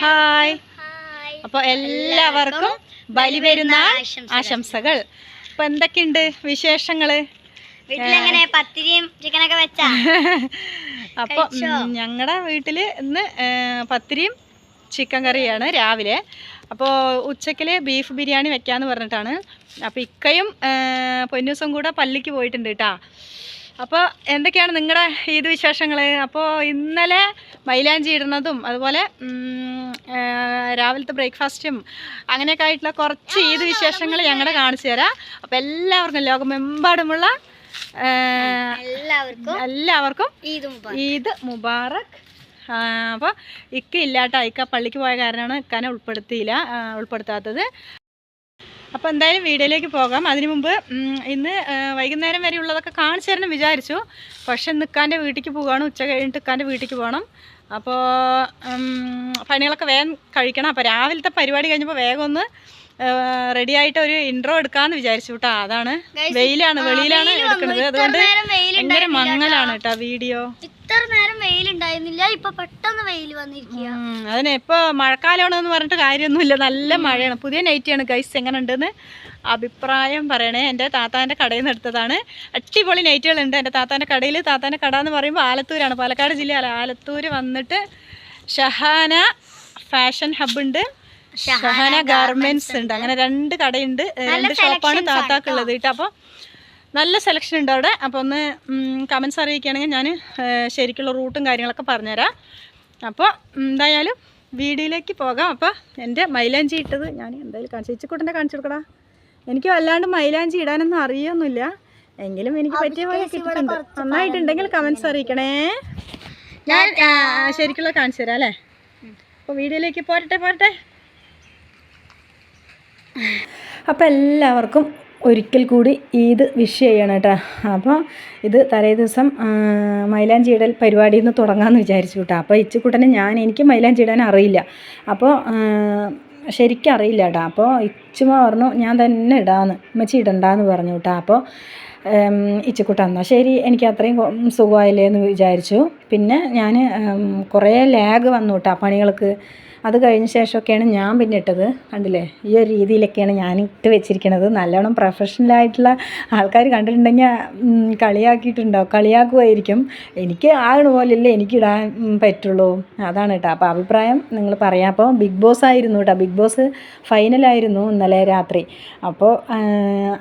Hi. അപ്പൊ അപ്പോൾ എല്ലാവർക്കും ബലിപെരുന്നാൾ ആശംസകൾ. അപ്പോൾ എന്തൊക്കെയുണ്ട് വിശേഷങ്ങൾ? വീട്ടിലെങ്ങനെ പത്തിരിയും ചിക്കനൊക്കെ വെച്ചാ? അപ്പോൾ ഞങ്ങളുടെ വീട്ടിൽ ഇന്ന് പത്തിരിയും ചിക്കൻ കറിയാണ് രാവിലെ. അപ്പോൾ ഉച്ചയ്ക്കിൽ ബീഫ് ബിരിയാണി വെക്കാന്ന് പറഞ്ഞിട്ടാണ്. അപ്പോൾ ഇക്കയും പൊന്നൂസും കൂടെ പള്ളിക്ക് പോയിട്ടുണ്ട് കേട്ടാ അപ്പോൾ എന്തൊക്കെയാണ് നിങ്ങളുടെ ഈദ് വിശേഷങ്ങൾ അപ്പോൾ ഇന്നലെ മൈലാഞ്ചി ഇടുന്നതും അതുപോലെ രാവിലത്തെ ബ്രേക്ക്ഫാസ്റ്റും അങ്ങനെയൊക്കെ ആയിട്ടുള്ള കുറച്ച് ഈദ് വിശേഷങ്ങൾ ഞങ്ങളുടെ കാണിച്ചു തരാം. അപ്പോൾ എല്ലാവർക്കും ലോകമെമ്പാടുമുള്ള എല്ലാവർക്കും എല്ലാവർക്കും ഈദ് മുബാറക്. അപ്പോൾ ഇക്ക ഇല്ലാട്ട ഇക്ക പള്ളിക്ക് പോയ കാരണമാണ് ഇക്കാനെ ഉൾപ്പെടുത്തിയില്ല ഉൾപ്പെടുത്താത്തത്. അപ്പോൾ എന്തായാലും വീഡിയോയിലേക്ക് പോകാം. അതിനു മുമ്പ് ഇന്ന് വൈകുന്നേരം വരെ ഉള്ളതൊക്കെ കാണിച്ചു തരണം വിചാരിച്ചു. പക്ഷെ നിൽക്കാന്റെ വീട്ടിലേക്ക് പോവുകയാണ് ഉച്ച കഴിഞ്ഞിട്ട് നിൽക്കാന്റെ വീട്ടിലേക്ക് പോകണം. അപ്പോൾ പണികളൊക്കെ വേഗം കഴിക്കണം. അപ്പോൾ രാവിലത്തെ പരിപാടി കഴിഞ്ഞപ്പോൾ വേഗം ഒന്ന് റെഡി ആയിട്ട് ഒരു ഇൻട്രോ എടുക്കാമെന്ന് വിചാരിച്ചു കേട്ടോ. അതാണ്. വെയിലാണ് വെളിയിലാണ് എടുക്കുന്നത്. അതുകൊണ്ട് ഭയങ്കര മങ്ങലാണ് കേട്ടോ വീഡിയോ. ഇത്ര നേരം വെയിലുണ്ടായിരുന്നില്ല ഇപ്പൊ പെട്ടെന്ന് വെയിൽ വന്നിരിക്കുക അതിന് ഇപ്പൊ മഴക്കാലമാണെന്ന് പറഞ്ഞിട്ട് കാര്യമൊന്നുമില്ല. നല്ല മഴയാണ്. പുതിയ നൈറ്റിയാണ് ഗൈസ് എങ്ങനെ ഉണ്ടെന്ന് അഭിപ്രായം പറയണേ. എന്റെ താത്താന്റെ കടയിൽ നിന്ന് എടുത്തതാണ്. അടിപൊളി നൈറ്റുകളുണ്ട് എന്റെ താത്താന്റെ കടയിൽ താത്താന്റെ കട എന്ന് പറയുമ്പോൾ ആലത്തൂരാണ്. പാലക്കാട് ജില്ല ആലത്തൂർ വന്നിട്ട് ഷഹാന ഫാഷൻ ഹബ് ഉണ്ട്. ഷഹാന ഗാർമെന്റ്സ് ഉണ്ട്. അങ്ങനെ രണ്ട് കടയുണ്ട്. രണ്ട് ഷോപ്പാണ് താത്താക്കുള്ളത് കേട്ടോ. അപ്പോൾ നല്ല സെലക്ഷൻ ഉണ്ട് അവിടെ. അപ്പോൾ ഒന്ന് കമൻസ് അറിയിക്കുകയാണെങ്കിൽ ഞാൻ ശരിക്കുള്ള റൂട്ടും കാര്യങ്ങളൊക്കെ പറഞ്ഞുതരാം. അപ്പോൾ എന്തായാലും വീഡിയോയിലേക്ക് പോകാം. അപ്പോൾ എന്റെ മൈലാഞ്ചി ഇട്ടത് ഞാൻ എന്തായാലും കാണിച്ചു ഇച്ചിക്കൂട്ടന്റെ കാണിച്ചു കൊടുക്കടാ. എനിക്ക് വല്ലാണ്ട് മൈലാഞ്ചി ഇടാനൊന്നും അറിയൊന്നുമില്ല. എങ്കിലും എനിക്ക് പറ്റിയ പോലെ കിട്ടിയിട്ടുണ്ട്. നന്നായിട്ടുണ്ടെങ്കിൽ കമൻസ് അറിയിക്കണേ. ഞാൻ ശരിക്കുള്ള കാണിച്ചു തരാം അല്ലേ? അപ്പോൾ വീഡിയോയിലേക്ക് പോരട്ടെ പോരട്ടെ. അപ്പോൾ എല്ലാവർക്കും ഒരിക്കൽ കൂടി ഈദ് വിഷ് ചെയ്യണം കേട്ടോ. അപ്പോൾ ഇത് തലേ ദിവസം മൈലാഞ്ചിയിടൽ പരിപാടിയിൽ നിന്ന് തുടങ്ങാമെന്ന് വിചാരിച്ചു കേട്ടോ. അപ്പോൾ ഇച്ചുകൂട്ടനെ ഞാൻ എനിക്ക് മൈലാഞ്ചി ഇടാൻ അറിയില്ല അപ്പോൾ ശരിക്കും അറിയില്ല കേട്ടോ. അപ്പോൾ ഇച്ചുമ പറഞ്ഞു ഞാൻ തന്നെ ഇടാന്ന് ഉമ്മച്ചി ഇടണ്ടാന്ന് പറഞ്ഞു കേട്ടോ. അപ്പോൾ ഇച്ചുക്കുട്ട എന്നാൽ ശരി എനിക്ക് അത്രയും സുഖമായില്ലേ എന്ന് വിചാരിച്ചു. പിന്നെ ഞാൻ കുറേ ലാഗ് വന്നു കേട്ടോ പണികൾക്ക്. അത് കഴിഞ്ഞ ശേഷമൊക്കെയാണ് ഞാൻ പിന്നെ ഇട്ടത്. കണ്ടില്ലേ? ഈ ഒരു രീതിയിലൊക്കെയാണ് ഞാൻ ഇട്ട് വെച്ചിരിക്കുന്നത് നല്ലോണം പ്രൊഫഷണലായിട്ടുള്ള ആൾക്കാർ കണ്ടിട്ടുണ്ടെങ്കിൽ കളിയാക്കിയിട്ടുണ്ടോ? കളിയാക്കിയിട്ടുണ്ടാവും കളിയാക്കുമായിരിക്കും എനിക്ക് ആകണ പോലെയല്ലേ എനിക്കിടാൻ പറ്റുള്ളൂ. അതാണ് കേട്ടോ. അപ്പോൾ അഭിപ്രായം നിങ്ങൾ പറയാം. അപ്പോൾ ബിഗ് ബോസ് ആയിരുന്നു കേട്ടോ. ബിഗ് ബോസ് ഫൈനലായിരുന്നു ഇന്നലെ രാത്രി. അപ്പോൾ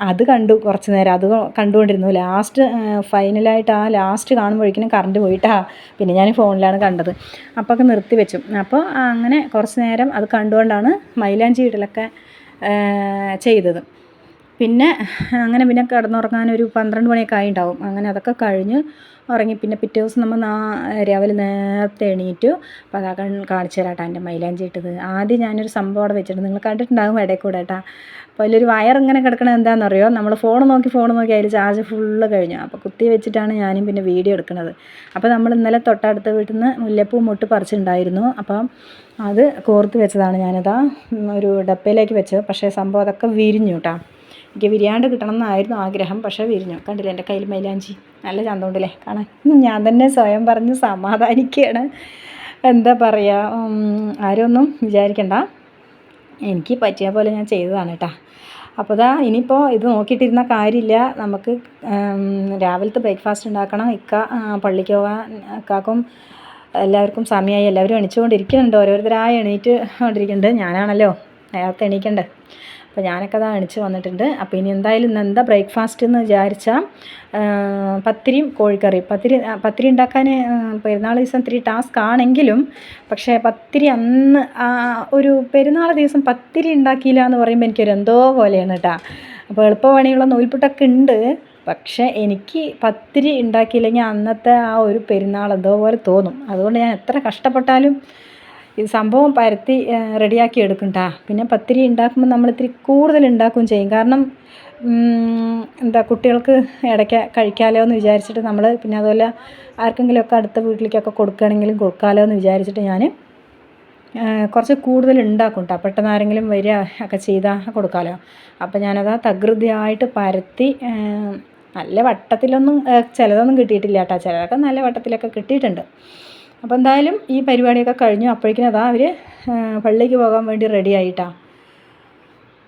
അത് കണ്ടു കുറച്ച് നേരം. അത് കണ്ടുകൊണ്ടിരുന്നു. ലാസ്റ്റ് ഫൈനലായിട്ട് ആ ലാസ്റ്റ് കാണുമ്പോഴേക്കിനും കറണ്ട് പോയിട്ടാ പിന്നെ ഞാൻ ഫോണിലാണ് കണ്ടത്. അപ്പോൾ ഒക്കെ നിർത്തി വെച്ചു. അപ്പോൾ അങ്ങനെ കുറച്ച് നേരം അത് കണ്ടുകൊണ്ടാണ് മൈലാഞ്ചി ഇടലൊക്കെ ചെയ്തത്. പിന്നെ അങ്ങനെ പിന്നെ കിടന്നുറങ്ങാനൊരു പന്ത്രണ്ട് മണിയൊക്കെ ആയിണ്ടാവും. അങ്ങനെ അതൊക്കെ കഴിഞ്ഞ് ഉറങ്ങി. പിന്നെ പിറ്റേ ദിവസം നമ്മൾ നാ രാവിലെ നേരത്തെ എണീറ്റു. അപ്പോൾ അതാ കാണിച്ചു തരാട്ടാ എന്റെ മൈലാഞ്ചി ഇട്ടത്. ആദ്യം ഞാനൊരു സംഭവം അവിടെ വെച്ചിട്ടുണ്ട് നിങ്ങൾ കണ്ടിട്ടുണ്ടാകും ഇടയിൽ കൂടെ കേട്ടാ അപ്പോൾ അതിലൊരു വയർ ഇങ്ങനെ കിടക്കണത് എന്താണെന്നറിയോ നമ്മൾ ഫോൺ നോക്കി ഫോൺ നോക്കി അതിൽ ചാർജ് ഫുള്ള് കഴിഞ്ഞു. അപ്പോൾ കുത്തി വെച്ചിട്ടാണ് ഞാനും പിന്നെ വീഡിയോ എടുക്കുന്നത് അപ്പോൾ നമ്മൾ ഇന്നലെ തൊട്ടടുത്ത വീട്ടിൽ നിന്ന് മുല്ലപ്പൂ മുട്ട് പറിച്ചിട്ടുണ്ടായിരുന്നു. അപ്പം അത് കോർത്ത് വെച്ചതാണ് ഞാനതാ ഒരു ഡപ്പയിലേക്ക് വെച്ചത്. പക്ഷേ സംഭവം അതൊക്കെ വിരിഞ്ഞു കേട്ടോ എനിക്ക് വിരിയാണ്ട് കിട്ടണം എന്നായിരുന്നു ആഗ്രഹം പക്ഷേ വിരിഞ്ഞു. കണ്ടില്ലേ എന്റെ കയ്യിൽ മൈലാഞ്ചി? നല്ല ചന്തമുണ്ടല്ലേ? കാണാൻ. ഞാൻ തന്നെ സ്വയം പറഞ്ഞ് സമാധാനിക്കുകയാണ്. എന്താ പറയുക ആരൊന്നും ആരും വിചാരിക്കണ്ട. എനിക്ക് പറ്റിയ പോലെ ഞാൻ ചെയ്തതാണ് കേട്ടോ. അപ്പോൾ ദാ ഇനിയിപ്പോൾ ഇത് നോക്കിയിട്ടിരുന്ന കാര്യമില്ല. നമുക്ക് രാവിലത്തെ ബ്രേക്ക്ഫാസ്റ്റ് ഉണ്ടാക്കണം. ഇക്ക പള്ളിക്ക് പോകാൻ ഇക്കാക്കും എല്ലാവർക്കും സമയമായി എല്ലാവരും എണിച്ചുകൊണ്ടിരിക്കുന്നുണ്ട്. ഓരോരുത്തരായി എണീറ്റ് കൊണ്ടിരിക്കുന്നുണ്ട്. ഞാനാണല്ലോ നേരത്തെ എണീക്കണ്ടേ? അപ്പോൾ ഞാനൊക്കെ അതാ അണിച്ച് വന്നിട്ടുണ്ട്. അപ്പോൾ ഇനി എന്തായാലും ഇന്ന് എന്താ ബ്രേക്ക്ഫാസ്റ്റ് എന്ന് വിചാരിച്ചാൽ പത്തിരിയും കോഴിക്കറിയും. പത്തിരി പത്തിരി ഉണ്ടാക്കാൻ പെരുന്നാൾ ദിവസം ഇത്തിരി ടാസ്ക് ആണെങ്കിലും പക്ഷേ പത്തിരി അന്ന് ഒരു പെരുന്നാൾ ദിവസം പത്തിരി ഉണ്ടാക്കിയില്ല എന്ന് പറയുമ്പോൾ എനിക്കൊരു എന്തോ പോലെയാണ് കേട്ടോ അപ്പോൾ എളുപ്പപണിയുള്ള നൂൽപുട്ടൊക്കെ ഉണ്ട് പക്ഷേ എനിക്ക് പത്തിരി ഉണ്ടാക്കിയില്ലെങ്കിൽ അന്നത്തെ ആ ഒരു പെരുന്നാൾ എന്തോ പോലെ തോന്നും. അതുകൊണ്ട് ഞാൻ എത്ര കഷ്ടപ്പെട്ടാലും ഇത് സംഭവം പരത്തി റെഡിയാക്കി എടുക്കും ട്ടാ പിന്നെ പത്തിരി ഉണ്ടാക്കുമ്പോൾ നമ്മൾ ഇത്തിരി കൂടുതൽ ഉണ്ടാക്കുകയും ചെയ്യും. കാരണം എന്താ കുട്ടികൾക്ക് ഇടയ്ക്ക് കഴിക്കാമല്ലോ എന്ന് വിചാരിച്ചിട്ട് നമ്മൾ പിന്നെ അതുപോലെ ആർക്കെങ്കിലുമൊക്കെ അടുത്ത വീട്ടിലേക്കൊക്കെ കൊടുക്കുകയാണെങ്കിലും കൊടുക്കാമല്ലോ എന്ന് വിചാരിച്ചിട്ട് ഞാൻ കുറച്ച് കൂടുതൽ ഉണ്ടാക്കും കേട്ടോ പെട്ടെന്ന് ആരെങ്കിലും വരിക ഒക്കെ ചെയ്താൽ കൊടുക്കാമല്ലോ അപ്പോൾ ഞാനത് തകൃതിയായിട്ട് പരത്തി നല്ല വട്ടത്തിലൊന്നും ചിലതൊന്നും കിട്ടിയിട്ടില്ല കേട്ടോ ചിലതൊക്കെ നല്ല വട്ടത്തിലൊക്കെ കിട്ടിയിട്ടുണ്ട്. അപ്പോൾ എന്തായാലും ഈ പരിപാടിയൊക്കെ കഴിഞ്ഞു. അപ്പോഴേക്കും അതാ അവർ പള്ളിക്ക് പോകാൻ വേണ്ടി റെഡി ആയിട്ടാ.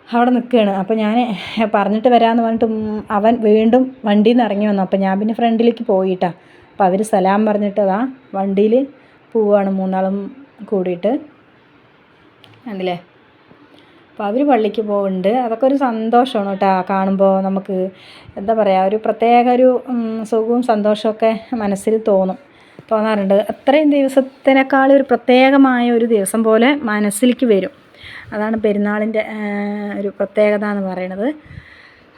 അവിടെ നിൽക്കുകയാണ് അപ്പോൾ ഞാൻ പറഞ്ഞിട്ട് വരാമെന്ന് പറഞ്ഞിട്ട് അവൻ വീണ്ടും വണ്ടിയിൽ നിന്ന് ഇറങ്ങി വന്നു. അപ്പോൾ ഞാൻ പിന്നെ ഫ്രണ്ടിലേക്ക് പോയിട്ടാ. അപ്പോൾ അവർ സലാം പറഞ്ഞിട്ട് അതാ വണ്ടിയിൽ പോവുകയാണ് മൂന്നാളും കൂടിയിട്ട്. കണ്ടില്ലേ? അപ്പോൾ അവർ പള്ളിക്ക് പോകുന്നുണ്ട് അതൊക്കെ ഒരു സന്തോഷമാണ് കേട്ടോ കാണുമ്പോൾ നമുക്ക്. എന്താ പറയുക ഒരു പ്രത്യേക ഒരു സുഖവും സന്തോഷമൊക്കെ മനസ്സിൽ തോന്നും. തോന്നാറുണ്ട് അത്രയും ദിവസത്തിനേക്കാൾ ഒരു പ്രത്യേകമായ ഒരു ദിവസം പോലെ മനസ്സിലേക്ക് വരും. അതാണ് പെരുന്നാളിന്റെ ഒരു പ്രത്യേകത എന്ന് പറയുന്നത്.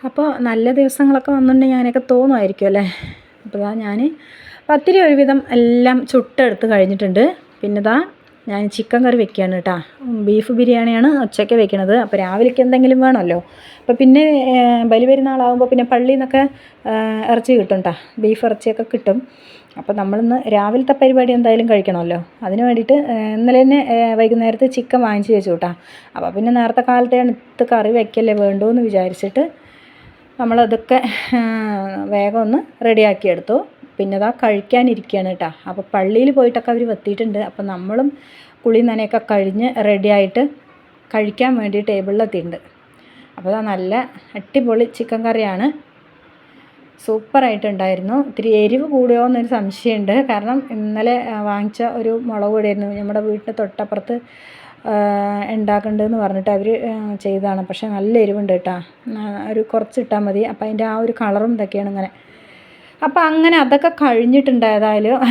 അപ്പോൾ നല്ല ദിവസങ്ങളൊക്കെ വന്നിട്ടുണ്ടെങ്കിൽ അങ്ങനെയൊക്കെ തോന്നുമായിരിക്കും അല്ലേ? അപ്പോൾ ഇതാ ഞാൻ പത്തിരി ഒരുവിധം എല്ലാം ചുട്ടെടുത്ത് കഴിഞ്ഞിട്ടുണ്ട്. പിന്നെ ഇതാ ഞാൻ ചിക്കൻ കറി വെക്കുകയാണ് കേട്ടോ. ബീഫ് ബിരിയാണിയാണ് ഉച്ചയ്ക്ക് വെക്കണത്. അപ്പോൾ രാവിലേക്ക് എന്തെങ്കിലും വേണമല്ലോ. അപ്പോൾ പിന്നെ ബലിപെരുന്നാളാകുമ്പോൾ ബലി പെരുന്നാളാകുമ്പോൾ പിന്നെ പള്ളിയിൽ നിന്നൊക്കെ ഇറച്ചി കിട്ടും കേട്ടോ. ബീഫ് ഇറച്ചിയൊക്കെ കിട്ടും. അപ്പോൾ നമ്മളിന്ന് രാവിലത്തെ പരിപാടി എന്തായാലും കഴിക്കണമല്ലോ. അതിന് വേണ്ടിയിട്ട് ഇന്നലെ തന്നെ വൈകുന്നേരത്തെ ചിക്കൻ വാങ്ങിച്ച് വെച്ചു കേട്ടോ അപ്പോൾ പിന്നെ നേരത്തെ കാലത്തെയാണ് ഇത് കറി വെക്കല്ലേ വേണ്ടോ എന്ന് വിചാരിച്ചിട്ട് നമ്മളതൊക്കെ വേഗം ഒന്ന് റെഡിയാക്കി എടുത്തു. പിന്നെ അതാ കഴിക്കാനിരിക്കുകയാണ് കേട്ടോ അപ്പോൾ പള്ളിയിൽ പോയിട്ടൊക്കെ അവർ എത്തിയിട്ടുണ്ട് അപ്പോൾ നമ്മളും കുളി നനയൊക്കെ കഴിഞ്ഞ് റെഡിയായിട്ട് കഴിക്കാൻ വേണ്ടി ടേബിളിലെത്തിയിട്ടുണ്ട്. അപ്പോൾ നല്ല അടിപൊളി ചിക്കൻ കറിയാണ്. സൂപ്പറായിട്ടുണ്ടായിരുന്നു. ഇത്തിരി എരിവ് കൂടിയോ എന്നൊരു സംശയമുണ്ട്. കാരണം ഇന്നലെ വാങ്ങിച്ച ഒരു മുളക് പൊടിയായിരുന്നു നമ്മുടെ വീട്ടിന്റെ തൊട്ടപ്പുറത്ത് ഉണ്ടാക്കേണ്ടതെന്ന് പറഞ്ഞിട്ട് അവർ ചെയ്തതാണ്. പക്ഷേ നല്ല എരിവുണ്ട് കേട്ടോ. ഒരു കുറച്ച് ഇട്ടാൽ മതി. അപ്പോൾ അതിന്റെ ആ ഒരു കളറും ഇതൊക്കെയാണ് ഇങ്ങനെ. അപ്പോൾ അങ്ങനെ അതൊക്കെ കഴിഞ്ഞിട്ടുണ്ടായതായാലും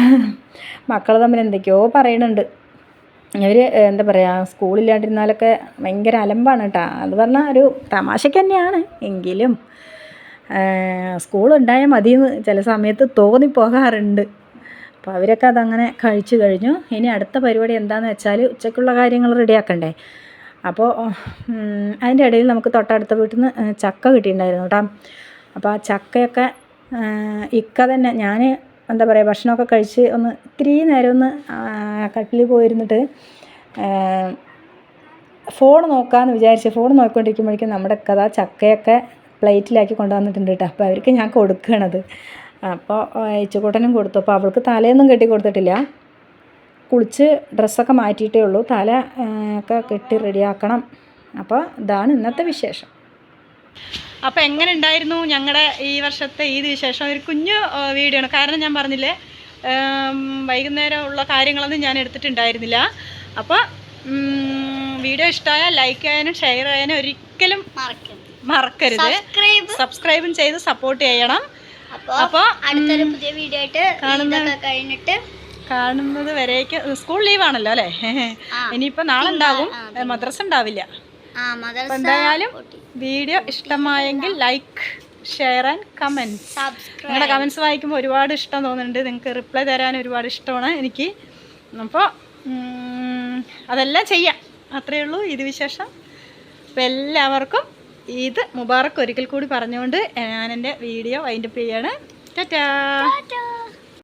മക്കൾ തമ്മിൽ എന്തൊക്കെയോ പറയുന്നുണ്ട് അവർ എന്താ പറയുക സ്കൂളില്ലാണ്ടിരുന്നാലൊക്കെ ഭയങ്കര അലമ്പാണ് കേട്ടോ. അത് പറഞ്ഞാൽ ഒരു തമാശയ്ക്ക് തന്നെയാണ്. എങ്കിലും സ്കൂൾ ഉണ്ടായാൽ മതിയെന്ന് ചില സമയത്ത് തോന്നിപ്പോകാറുണ്ട്. അപ്പോൾ അവരൊക്കെ അതങ്ങനെ കഴിച്ചു കഴിഞ്ഞു. ഇനി അടുത്ത പരിപാടി എന്താണെന്ന് വെച്ചാൽ ഉച്ചയ്ക്കുള്ള കാര്യങ്ങൾ റെഡിയാക്കണ്ടേ. അപ്പോൾ അതിന്റെ ഇടയിൽ നമുക്ക് തൊട്ടടുത്ത വീട്ടിൽ നിന്ന് ചക്ക കിട്ടിയിട്ടുണ്ടായിരുന്നു കേട്ടോ. അപ്പോൾ ആ ചക്കയൊക്കെ ഇക്ക തന്നെ ഞാൻ എന്താ പറയുക ഭക്ഷണമൊക്കെ കഴിച്ച് ഒന്ന് ഇത്തിരി നേരം ഒന്ന് കട്ടിൽ പോയിരുന്നിട്ട് ഫോൺ നോക്കാമെന്ന് വിചാരിച്ച് ഫോൺ നോക്കിക്കൊണ്ടിരിക്കുമ്പോഴേക്കും നമ്മുടെ കഥ ചക്കയൊക്കെ പ്ലേറ്റിലാക്കി കൊണ്ടുവന്നിട്ടുണ്ട് കേട്ടോ അപ്പോൾ അവർക്ക് ഞാൻ കൊടുക്കണത്. അപ്പോൾ ഏച്ചുകൂട്ടനും കൊടുത്തു. അപ്പോൾ അവൾക്ക് തലയൊന്നും കെട്ടി കൊടുത്തിട്ടില്ല. കുളിച്ച് ഡ്രസ്സൊക്കെ മാറ്റിയിട്ടേ ഉള്ളൂ. തല ഒക്കെ കെട്ടി റെഡിയാക്കണം. അപ്പോൾ ഇതാണ് ഇന്നത്തെ വിശേഷം. അപ്പോൾ എങ്ങനെ ഉണ്ടായിരുന്നു ഞങ്ങളുടെ ഈ വർഷത്തെ ഈ വിശേഷം? ഒരു കുഞ്ഞു വീഡിയോ ആണ്. കാരണം ഞാൻ പറഞ്ഞില്ലേ വൈകുന്നേരം ഉള്ള കാര്യങ്ങളൊന്നും ഞാൻ എടുത്തിട്ടുണ്ടായിരുന്നില്ല. അപ്പോൾ വീഡിയോ ഇഷ്ടമായാൽ ലൈക്ക് ചെയ്യാനും ഷെയർ ചെയ്യാനും ഒരിക്കലും മറക്കരുത്. മറക്കരുത്. സബ്സ്ക്രൈബ് ചെയ്ത് സപ്പോർട്ട് ചെയ്യണം. അപ്പോൾ അടുത്തൊരു പുതിയ വീഡിയോ ആയിട്ട് കാണുന്ന- കഴിഞ്ഞിട്ട് കാണുന്നത് വരേക്ക്. സ്കൂൾ ലീവാണല്ലോ അല്ലേ? ആ. ഇനിയിപ്പോൾ നാളെ ഉണ്ടാകും മദ്രസ ഉണ്ടാവില്ല. എന്തായാലും വീഡിയോ ഇഷ്ടമായെങ്കിൽ ലൈക്ക് ഷെയർ ആൻഡ് കമന്റ്സ് നിങ്ങളുടെ കമന്റ്സ് വായിക്കുമ്പോൾ ഒരുപാട് ഇഷ്ടം തോന്നുന്നുണ്ട്. നിങ്ങൾക്ക് റിപ്ലൈ തരാൻ ഒരുപാട് ഇഷ്ടമാണ് എനിക്ക്. അപ്പോൾ അതെല്ലാം ചെയ്യാം. അത്രയേ ഉള്ളൂ. ഇത് വിശേഷം. അപ്പോൾ എല്ലാവർക്കും ഇത് മുബാറക്ക് ഒരിക്കൽ കൂടി പറഞ്ഞുകൊണ്ട് ഞാൻ എന്റെ വീഡിയോ വൈൻഡപ്പ് ചെയ്യാണ്. ടാറ്റാ.